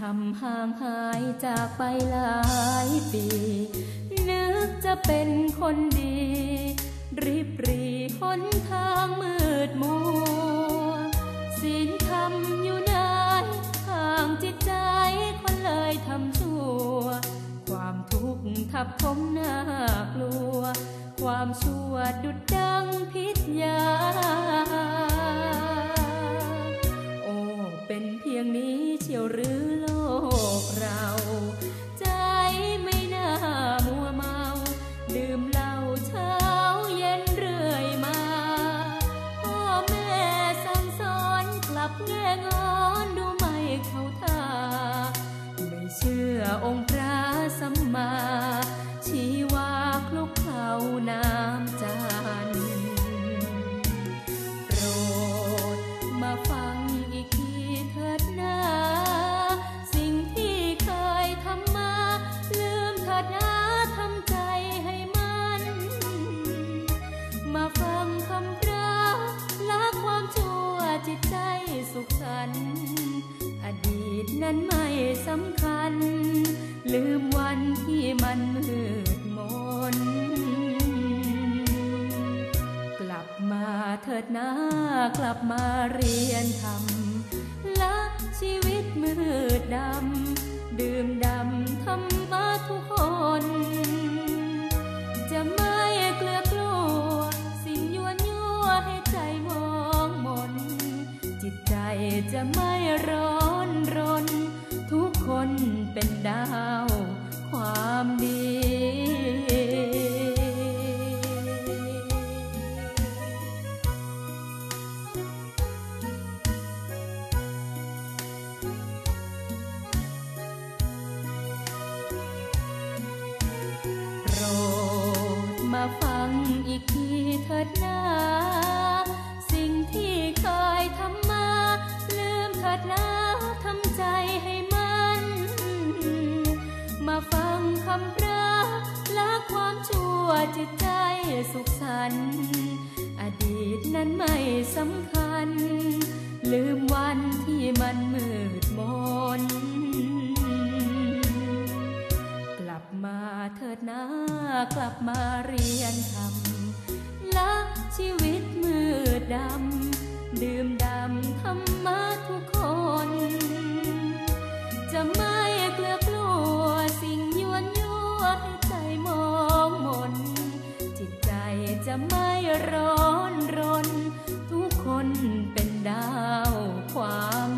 ทำห่างหายจากไปหลายปี นึกจะเป็นคนดี รีบรีหนทางมืดมัวศีลธรรมอยู่ไหนห่างจิตใจคนเลยทำชั่ว ความทุกข์ทับถมน่ากลัว ความชั่วดุดดังพิษยาโอ้เป็นเพียงนี้เชียวหรือ องค์พระสัมมาชีวาคลุกเคล้าน้ำจันทร์โปรดมาฟังอีกทีเถิดนาสิ่งที่เคยทำมา ลืมเถิดนาทำใจให้มัน มาฟังคำพระละความชั่วจิตใจสุขสันต์อดี ตนั้นไม่สำคัญ ลืมวันที่มันมืดมน กลับมาเถิดนะกลับมาเรียนทำละชีวิตมืดดำดื่มดำ ดนาสิ่งที่เคยทำมา ลืมเถิดนะทำใจให้มัน มาฟังคำพระละความชั่วจิตใจสุขสันต์อดีตนั้นไม่สำคัญ ลืมวันที่มันมืดมนกลับมาเถิดนะกลับมาเรียนธร ดื่มดำธรรมะทุกคน จะไม่เกลือกลัวสิ่งยวนยั่วให้ใจมองมน จิตใจจะไม่ร้อนรน ทุกคนเป็นดาวความ